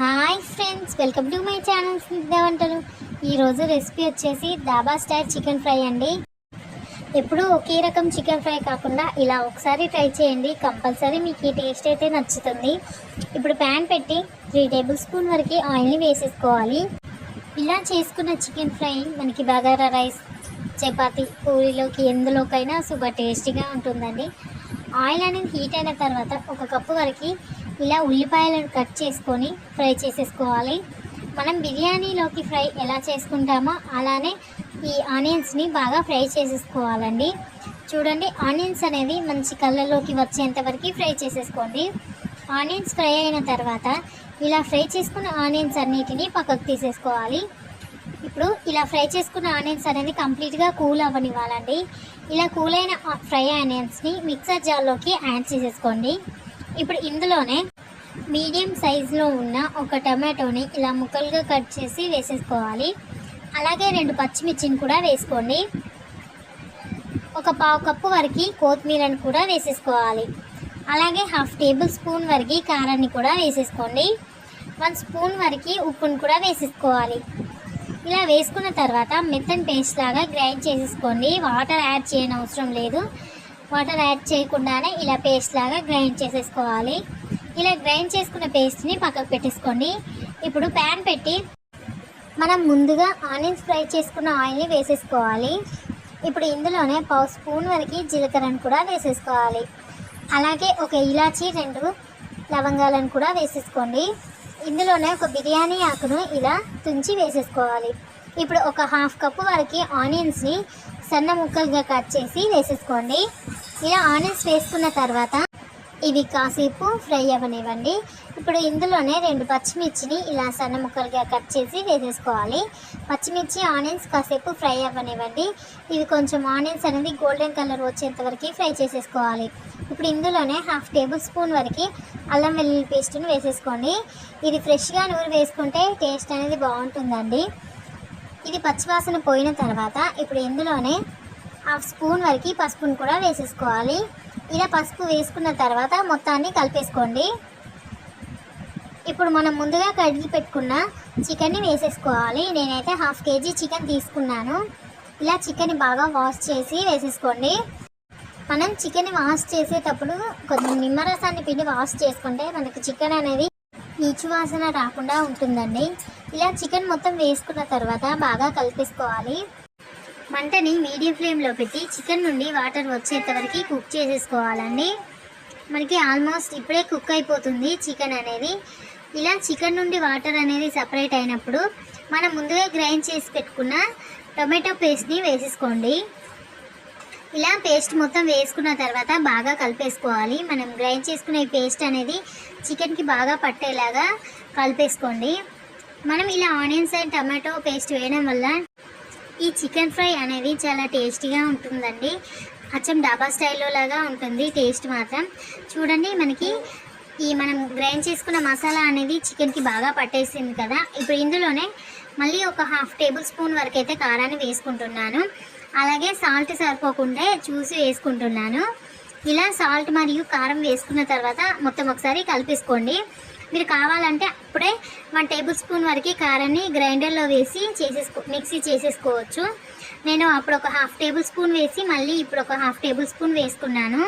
Hi friends welcome to my channel Snigdha వంటలు. ఈరోజు recipe వచ్చేసి దాబా స్టైల్ చికెన్ ఫ్రై అండి. ఎప్పుడూ ఒకే రకం చికెన్ ఫ్రై కాకుండా ఇలా ఒకసారి ట్రై చేయండి. కంపల్సరీ మీకు ఈ టేస్ట్ అయితే నచ్చుతుంది. ఇప్పుడు ప్యాన్ పెట్టి త్రీ టేబుల్ స్పూన్ వరకు ఆయిల్ని వేసేసుకోవాలి. ఇలా చేసుకున్న చికెన్ ఫ్రై మనకి బగారా రైస్ చపాతి పూరీలోకి ఎందులోకైనా సూపర్ టేస్టీగా ఉంటుందండి. ఆయిల్ అనేది హీట్ అయిన తర్వాత ఒక కప్పు వరకు ఇలా ఉల్లిపాయలను కట్ చేసుకొని ఫ్రై చేసేసుకోవాలి. మనం బిర్యానీలోకి ఫ్రై ఎలా చేసుకుంటామో అలానే ఈ ఆనియన్స్ని బాగా ఫ్రై చేసేసుకోవాలండి. చూడండి ఆనియన్స్ అనేది మంచి కళ్ళలోకి వచ్చేంతవరకు ఫ్రై చేసేసుకోండి. ఆనియన్స్ ఫ్రై అయిన తర్వాత ఇలా ఫ్రై చేసుకున్న ఆనియన్స్ అన్నిటిని పక్కకు తీసేసుకోవాలి. ఇప్పుడు ఇలా ఫ్రై చేసుకున్న ఆనియన్స్ అనేది కంప్లీట్గా కూల్ అవ్వనివ్వాలండి. ఇలా కూల్ అయిన ఫ్రై ఆనియన్స్ని మిక్సర్ జార్లోకి యాడ్ చేసేసుకోండి. ఇప్పుడు ఇందులోనే మీడియం సైజులో ఉన్న ఒక టమాటోని ఇలా ముక్కలుగా కట్ చేసి వేసేసుకోవాలి. అలాగే రెండు పచ్చిమిర్చిని కూడా వేసుకోండి. ఒక పావు కప్పు వరకు కొత్తిమీరని కూడా వేసేసుకోవాలి. అలాగే హాఫ్ టేబుల్ స్పూన్ వరకు కారాన్ని కూడా వేసేసుకోండి. వన్ స్పూన్ వరకు ఉప్పును కూడా వేసేసుకోవాలి. ఇలా వేసుకున్న తర్వాత మెత్తని పేస్ట్ లాగా గ్రైండ్ చేసేసుకోండి. వాటర్ యాడ్ చేయని అవసరం లేదు. వాటర్ యాడ్ చేయకుండానే ఇలా పేస్ట్ లాగా గ్రైండ్ చేసేసుకోవాలి. ఇలా గ్రైండ్ చేసుకున్న పేస్ట్ని పక్కకు పెట్టేసుకోండి ఇప్పుడు ప్యాన్ పెట్టి మనం ముందుగా ఆనియన్స్ ఫ్రై చేసుకున్న ఆయిల్ని వేసేసుకోవాలి. ఇప్పుడు ఇందులోనే పావు స్పూన్ వరకు జీలకర్రను కూడా వేసేసుకోవాలి. అలాగే ఒక ఇలాచీ రెండు లవంగాలను కూడా వేసేసుకోండి. ఇందులోనే ఒక బిర్యానీ ఆకును ఇలా తుంచి వేసేసుకోవాలి. ఇప్పుడు ఒక హాఫ్ కప్పు వరకు ఆనియన్స్ని సన్న ముక్కలుగా కట్ చేసి వేసేసుకోండి. ఇలా ఆనియన్స్ వేసుకున్న తర్వాత ఇవి కాసేపు ఫ్రై అవ్వనివ్వండి. ఇప్పుడు ఇందులోనే రెండు పచ్చిమిర్చిని ఇలా సన్న ముక్కలుగా కట్ చేసి వేసేసుకోవాలి. పచ్చిమిర్చి ఆనియన్స్ కాసేపు ఫ్రై అవ్వనివ్వండి. ఇవి కొంచెం ఆనియన్స్ అనేది గోల్డెన్ కలర్ వచ్చేంత వరకు ఫ్రై చేసేసుకోవాలి. ఇప్పుడు ఇందులోనే హాఫ్ టేబుల్ స్పూన్ వరకు అల్లం వెల్లుల్లి పేస్ట్ని వేసేసుకోండి. ఇది ఫ్రెష్గా నూనె వేసుకుంటే టేస్ట్ అనేది బాగుంటుందండి. ఇది పచ్చివాసన పోయిన తర్వాత ఇప్పుడు ఇందులోనే హాఫ్ స్పూన్ వరకు పసుపును కూడా వేసేసుకోవాలి. ఇలా పసుపు వేసుకున్న తర్వాత మొత్తాన్ని కలిపేసుకోండి. ఇప్పుడు మనం ముందుగా కడిగి పెట్టుకున్న చికెన్ని వేసేసుకోవాలి. నేనైతే హాఫ్ కేజీ చికెన్ తీసుకున్నాను. ఇలా చికెన్ బాగా వాష్ చేసి వేసేసుకోండి. మనం చికెన్ వాష్ చేసేటప్పుడు కొంచెం నిమ్మరసాన్ని పిండి వాష్ చేసుకుంటే మనకు చికెన్ అనేది నీచు వాసన రాకుండా ఉంటుందండి. ఇలా చికెన్ మొత్తం వేసుకున్న తర్వాత బాగా కలిపేసుకోవాలి. మంటని మీడియం ఫ్లేమ్లో పెట్టి చికెన్ నుండి వాటర్ వచ్చేంత వరకు కుక్ చేసేసుకోవాలండి. మనకి ఆల్మోస్ట్ ఇప్పుడే కుక్ అయిపోతుంది చికెన్ అనేది. ఇలా చికెన్ నుండి వాటర్ అనేది సపరేట్ అయినప్పుడు మనం ముందుగా గ్రైండ్ చేసి పెట్టుకున్న టొమాటో పేస్ట్ని వేసేసుకోండి. ఇలా పేస్ట్ మొత్తం వేసుకున్న తర్వాత బాగా కలిపేసుకోవాలి. మనం గ్రైండ్ చేసుకునే పేస్ట్ అనేది చికెన్కి బాగా పట్టేలాగా కలిపేసుకోండి. మనం ఇలా ఆనియన్స్ అండ్ టమాటో పేస్ట్ వేయడం వల్ల ఈ చికెన్ ఫ్రై అనేది చాలా టేస్టీగా ఉంటుందండి. అచ్చం డాబా స్టైల్లో లాగా ఉంటుంది టేస్ట్ మాత్రం. చూడండి మనకి ఈ మనం గ్రైండ్ చేసుకున్న మసాలా అనేది చికెన్కి బాగా పట్టేసింది కదా. ఇప్పుడు ఇందులోనే మళ్ళీ ఒక హాఫ్ టేబుల్ స్పూన్ వరకు అయితే కారాన్ని వేసుకుంటున్నాను. అలాగే సాల్ట్ సరిపోకుండా చూసి వేసుకుంటున్నాను. ఇలా సాల్ట్ మరియు కారం వేసుకున్న తర్వాత మొత్తం ఒకసారి కలిపేసుకోండి. మీరు కావాలంటే అప్పుడే వన్ టేబుల్ స్పూన్ వరకు కారాన్ని గ్రైండర్లో వేసి చేసేసుకో మిక్సీ చేసేసుకోవచ్చు. నేను అప్పుడు ఒక హాఫ్ టేబుల్ స్పూన్ వేసి మళ్ళీ ఇప్పుడు ఒక హాఫ్ టేబుల్ స్పూన్ వేసుకున్నాను.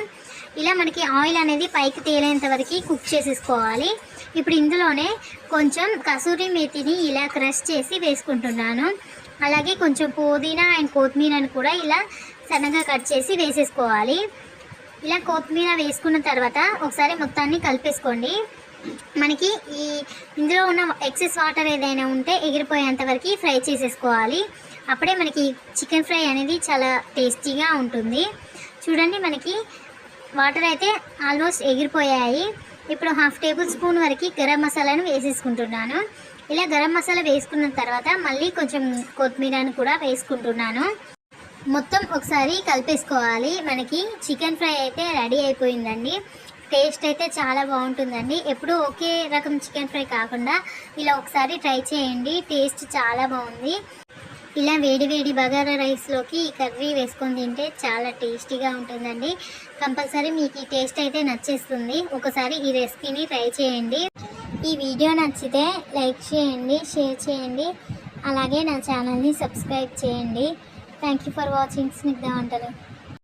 ఇలా మనకి ఆయిల్ అనేది పైకి తేలేంత వరకు కుక్ చేసేసుకోవాలి. ఇప్పుడు ఇందులోనే కొంచెం కసూరి మేతిని ఇలా క్రష్ చేసి వేసుకుంటున్నాను. అలాగే కొంచెం పుదీనా అండ్ కొత్తిమీరని కూడా ఇలా సన్నగా కట్ చేసి వేసేసుకోవాలి. ఇలా కొత్తిమీర వేసుకున్న తర్వాత ఒకసారి మొత్తాన్ని కలిపేసుకోండి. మనకి ఈ ఇందులో ఉన్న ఎక్సెస్ వాటర్ ఏదైనా ఉంటే ఎగిరిపోయేంత వరకు ఫ్రై చేసేసుకోవాలి. అప్పుడే మనకి చికెన్ ఫ్రై అనేది చాలా టేస్టీగా ఉంటుంది. చూడండి మనకి వాటర్ అయితే ఆల్మోస్ట్ ఎగిరిపోయాయి. ఇప్పుడు హాఫ్ టేబుల్ స్పూన్ వరకు గరం మసాలాను వేసేసుకుంటున్నాను. ఇలా గరం మసాలా వేసుకున్న తర్వాత మళ్ళీ కొంచెం కొత్తిమీరను కూడా వేసుకుంటున్నాను. మొత్తం ఒకసారి కలిపేసుకోవాలి. మనకి చికెన్ ఫ్రై అయితే రెడీ అయిపోయిందండి. టేస్ట్ అయితే చాలా బాగుంటుందండి. ఎప్పుడూ ఒకే రకం చికెన్ ఫ్రై కాకుండా ఇలా ఒకసారి ట్రై చేయండి. టేస్ట్ చాలా బాగుంది. ఇలా వేడి వేడి బగారా రైస్లోకి ఈ కర్రీ వేసుకొని తింటే చాలా టేస్టీగా ఉంటుందండి. కంపల్సరీ మీకు ఈ టేస్ట్ అయితే నచ్చేస్తుంది. ఒకసారి ఈ రెసిపీని ట్రై చేయండి. ఈ వీడియో నచ్చితే లైక్ చేయండి షేర్ చేయండి. అలాగే నా ఛానల్ని సబ్స్క్రైబ్ చేయండి. Thank you for watching Snigdha వంటలు